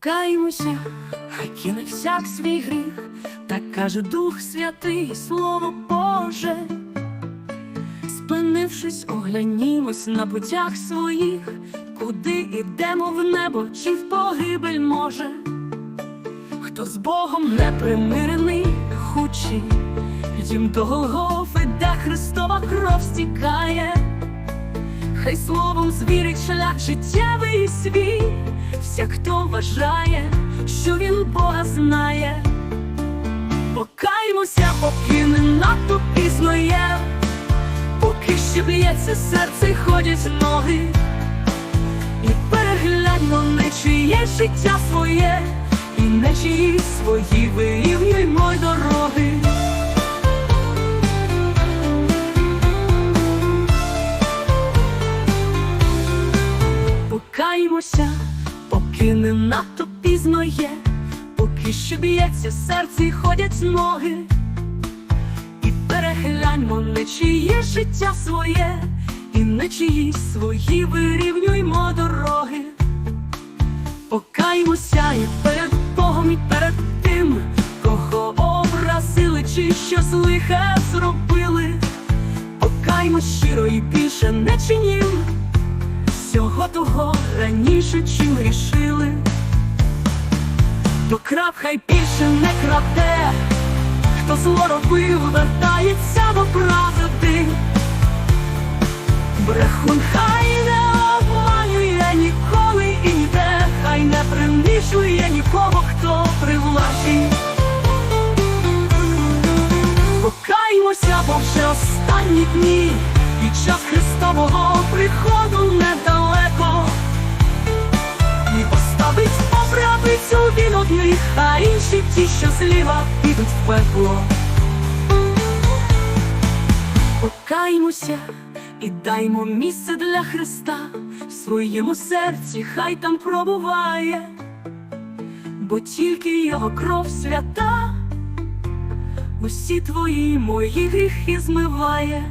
Покаємося, хай кине всяк свій гріх, так каже Дух Святий, Слово Боже. Спинившись, оглянімось на путях своїх, куди ідемо в небо чи в погибель може. Хто з Богом не примирений, хучий, дім до Голгофи, де Христова кров стікає, хай словом звірить шлях життєвий свій, вся, хто вважає, що він Бога знає. Покаймося, поки не надто пізно є, поки ще б'ється серце, ходять ноги, і перегляньмо не чиє життя своє, і не чиї свої вирівнюймо й дороги. Покаймося, поки не надто пізно є, поки що б'ється серце і ходять ноги, і перегляньмо не чиє життя своє, і не чиї свої вирівнюймо дороги. Покаймося і перед Богом, і перед тим, кого образили, чи щось лихе зробили. Покаймо щиро і більше не всього того раніше, чим рішили. До краб хай більше не краде, хто зло робив, вертається до правди. Брехун хай не обманює ніколи і ніде, хай не принижує нікого, хто при владі. Покаймося, бо вже останні дні, і час Христового приходу недалеко. І поставить поправицю він одних, а інші ті, що зліва, підуть в пекло. Покаймося і даймо місце для Христа в своєму серці, хай там пробуває, бо тільки його кров свята, усі твої мої гріхи змиває.